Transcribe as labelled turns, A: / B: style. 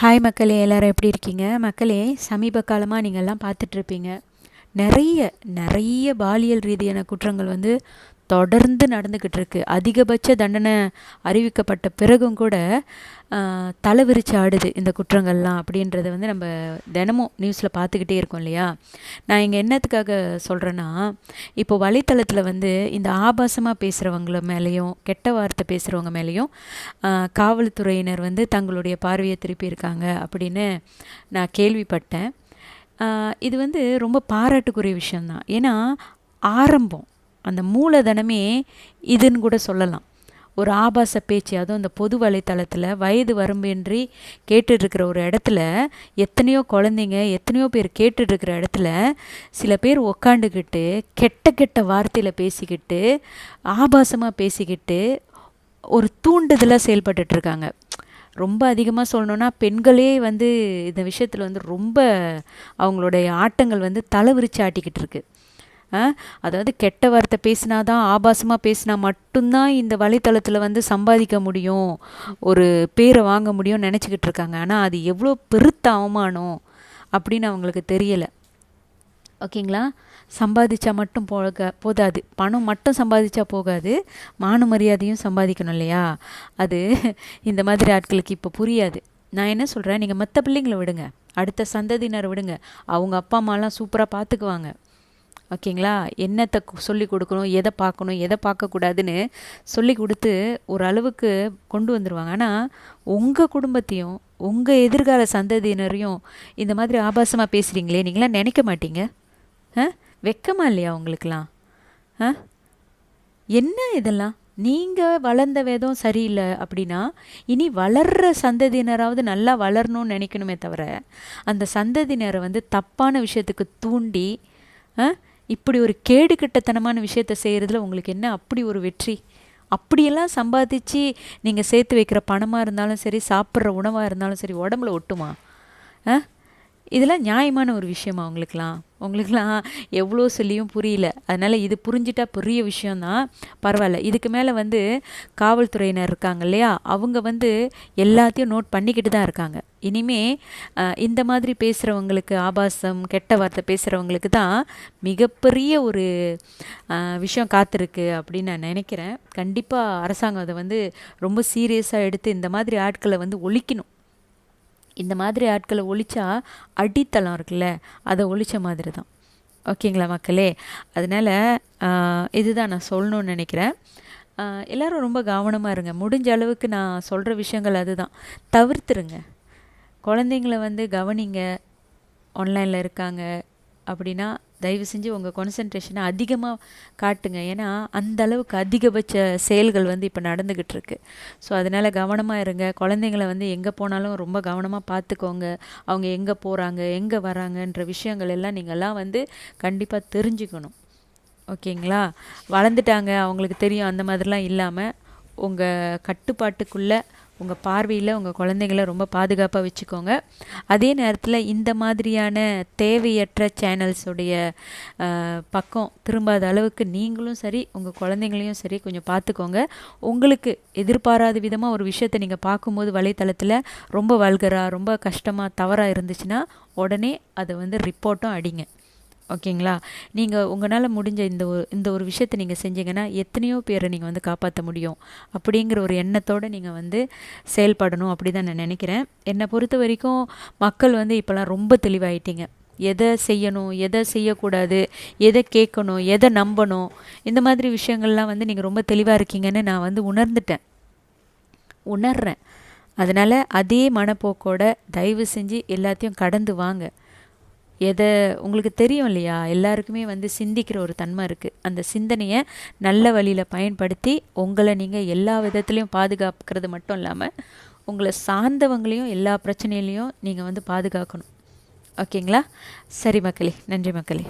A: Hi மக்களே எல்லோரும் எப்படி இருக்கீங்க? மக்களே சமீப காலமாக நீங்கள்லாம் பார்த்துட்ருப்பீங்க நிறைய நிறைய பாலியல் ரீதியான குற்றங்கள் வந்து தொடர்ந்து நடந்துக்கிட்டு இருக்கு அதிகபட்ச தண்டனை அறிவிக்கப்பட்ட பிறகும் கூட தலை விரிச்சு ஆடுது இந்த குற்றங்கள்லாம் அப்படின்றத வந்து நம்ம தினமும் நியூஸில் பார்த்துக்கிட்டே இருக்கோம் இல்லையா? நான் இங்கே என்னத்துக்காக சொல்கிறேன்னா இப்போ வலைத்தளத்தில் வந்து இந்த ஆபாசமாக பேசுகிறவங்கள மேலேயும் கெட்ட வார்த்தை பேசுகிறவங்க மேலேயும் காவல்துறையினர் வந்து தங்களுடைய பார்வையை திருப்பியிருக்காங்க அப்படின்னு நான் கேள்விப்பட்டேன். இது வந்து ரொம்ப பாராட்டுக்குரிய விஷயந்தான் ஏன்னா ஆரம்பம் அந்த மூலதனமே இதுன்னு கூட சொல்லலாம். ஒரு ஆபாச பேச்சு அதுவும் அந்த பொது வலைத்தளத்தில் வயது வரம்பின்றி கேட்டுட்ருக்கிற ஒரு இடத்துல எத்தனையோ குழந்தைங்க எத்தனையோ பேர் கேட்டுட்ருக்கிற இடத்துல சில பேர் உக்காண்டுக்கிட்டு கெட்ட கெட்ட வார்த்தையில் பேசிக்கிட்டு ஆபாசமாக பேசிக்கிட்டு ஒரு தூண்டுதலாக செயல்பட்டுட்ருக்காங்க. ரொம்ப அதிகமாக சொல்லணுன்னா பெண்களே வந்து இந்த விஷயத்தில் வந்து ரொம்ப அவங்களுடைய ஆட்டங்கள் வந்து தலைவிரிச்சு ஆட்டிக்கிட்டு இருக்குது அதாவது கெட்ட வார்த்தை பேசினா தான் ஆபாசமாக பேசினா மட்டும்தான் இந்த வலைத்தளத்தில் வந்து சம்பாதிக்க முடியும் ஒரு பேரை வாங்க முடியும்னு நினச்சிக்கிட்டு இருக்காங்க. ஆனால் அது எவ்வளோ பெருத்த அவமானம் அப்படின்னு அவங்களுக்கு தெரியலை. ஓகேங்களா? சம்பாதிச்சா மட்டும் போக போதாது. பணம் மட்டும் சம்பாதிச்சா போகாது. மான மரியாதையும் சம்பாதிக்கணும் இல்லையா? அது இந்த மாதிரி ஆட்களுக்கு இப்போ புரியாது. நான் என்ன சொல்கிறேன் நீங்கள் மற்ற பிள்ளைங்களை விடுங்க. அடுத்த சந்ததியினர் விடுங்க. அவங்க அப்பா அம்மாலாம் சூப்பராக பார்த்துக்குவாங்க ஓகேங்களா? என்னத்தை சொல்லி கொடுக்கணும்? எதை பார்க்கணும்? எதை பார்க்கக்கூடாதுன்னு சொல்லி கொடுத்து ஒரு அளவுக்கு கொண்டு வந்துடுவாங்க ஆனால் உங்கள் குடும்பத்தையும் உங்கள் எதிர்கால சந்ததியினரையும் இந்த மாதிரி ஆபாசமாக பேசுகிறீங்களே நீங்களாம் நினைக்க மாட்டீங்க? ஆ? வெக்கமா இல்லையா உங்களுக்கெலாம் ஆ? என்ன இதெல்லாம்? நீங்கள் வளர்ந்த வேதம் சரியில்லை அப்படின்னா இனி வளர்கிற சந்ததியினராவது நல்லா வளரணும்னு நினைக்கணுமே தவிர அந்த சந்ததியினரை வந்து தப்பான விஷயத்துக்கு தூண்டி இப்படி ஒரு கேடு கட்டத்தனமான விஷயத்த செய்கிறதுல உங்களுக்கு என்ன அப்படி ஒரு வெற்றி? அப்படியெல்லாம் சம்பாதிச்சு நீங்கள் சேர்த்து வைக்கிற பணமாக இருந்தாலும் சரி சாப்பிட்ற உணவாக இருந்தாலும் சரி உடம்புல ஒட்டுமா? ஆ? இதெல்லாம் நியாயமான ஒரு விஷயமா அவங்களுக்குலாம் உங்களுக்கெலாம் எவ்வளோ சொல்லியும் புரியல. அதனால் இது புரிஞ்சிட்டா பெரிய விஷயந்தான் பரவாயில்ல. இதுக்கு மேலே வந்து காவல்துறையினர் இருக்காங்க இல்லையா? அவங்க வந்து எல்லாத்தையும் நோட் பண்ணிக்கிட்டு தான் இருக்காங்க. இனிமே இந்த மாதிரி பேசுகிறவங்களுக்கு ஆபாசம் கெட்ட வார்த்தை பேசுகிறவங்களுக்கு தான் மிகப்பெரிய ஒரு விஷயம் காத்திருக்கு அப்படின்னு நான் நினைக்கிறேன். கண்டிப்பாக அரசாங்கம் அதை வந்து ரொம்ப சீரியஸாக எடுத்து இந்த மாதிரி ஆட்களை வந்து ஒழிக்கணும். இந்த மாதிரி ஆட்களை ஒழிச்சா அடித்தளம் இருக்குல்ல? அதை ஒழிச்ச மாதிரி தான் ஓகேங்களா மக்களே? அதனால் இதுதான் நான் சொல்லணும்னு நினைக்கிறேன். எல்லோரும் ரொம்ப கவனமாக இருங்க. முடிஞ்ச அளவுக்கு நான் சொல்கிற விஷயங்கள் அதுதான். தவிர்த்துருங்க. குழந்தைங்கள வந்து கவனிங்க. ஆன்லைனில் இருக்காங்க. அப்படின்னா தயவு செஞ்சு உங்கள் கான்சன்ட்ரேஷனை அதிகமாக காட்டுங்க. ஏன்னா அந்த அளவுக்கு அதிகபட்ச செயல்கள் வந்து இப்போ நடந்துக்கிட்டு இருக்கு. ஸோ அதனால் கவனமாக இருங்க. குழந்தைங்கள வந்து எங்கே போனாலும் ரொம்ப கவனமாக பார்த்துக்கோங்க அவங்க எங்கே போகிறாங்க எங்கே வராங்கன்ற விஷயங்கள் எல்லாம் நீங்கள்லாம் வந்து கண்டிப்பாக தெரிஞ்சுக்கணும். ஓகேங்களா? வளர்ந்துட்டாங்க அவங்களுக்கு தெரியும். அந்த மாதிரிலாம் இல்லாமல் உங்கள் கட்டுப்பாட்டுக்குள்ளே உங்கள் பார்வையில் உங்கள் குழந்தைங்கள ரொம்ப பாதுகாப்பாக வச்சுக்கோங்க. அதே நேரத்தில் இந்த மாதிரியான தேவையற்ற சேனல்ஸுடைய பக்கம் திரும்பாத அளவுக்கு நீங்களும் சரி உங்கள் குழந்தைங்களையும் சரி கொஞ்சம் பார்த்துக்கோங்க உங்களுக்கு எதிர்பாராத விதமாக ஒரு விஷயத்தை நீங்கள் பார்க்கும்போது வலைத்தளத்தில் ரொம்ப வல்கராக ரொம்ப கஷ்டமாக தவறாக இருந்துச்சுன்னா உடனே அதை வந்து ரிப்போர்ட்டும் அடிங்க. ஓகேங்களா? நீங்கள் உங்களால் முடிஞ்ச இந்த ஒரு இந்த ஒரு விஷயத்தை நீங்கள் செஞ்சீங்கன்னா எத்தனையோ பேரை நீங்கள் வந்து காப்பாற்ற முடியும். அப்படிங்கிற ஒரு எண்ணத்தோடு நீங்கள் வந்து செயல்படணும் அப்படி தான் நான் நினைக்கிறேன். என்னை பொறுத்த வரைக்கும் மக்கள் வந்து இப்போலாம் ரொம்ப தெளிவாயிட்டீங்க. எதை செய்யணும் எதை செய்யக்கூடாது எதை கேட்கணும் எதை நம்பணும் இந்த மாதிரி விஷயங்கள்லாம் வந்து நீங்கள் ரொம்ப தெளிவாக இருக்கீங்கன்னு நான் வந்து உணர்ந்துட்டேன். உணர்றேன். அதனால் அதே மனப்போக்கோட தயவு செஞ்சு எல்லாத்தையும் கடந்து வாங்க. எதை உங்களுக்கு தெரியும் இல்லையா? எல்லாருக்குமே வந்து சிந்திக்கிற ஒரு தன்மை இருக்குது அந்த சிந்தனையை நல்ல வழியில் பயன்படுத்தி உங்களை நீங்கள் எல்லா விதத்துலேயும் பாதுகாக்கிறது மட்டும் இல்லாமல் உங்களை சார்ந்தவங்களையும் எல்லா பிரச்சனையிலையும் நீங்கள் வந்து பாதுகாக்கணும். ஓகேங்களா? சரி மக்களே நன்றி மக்களே.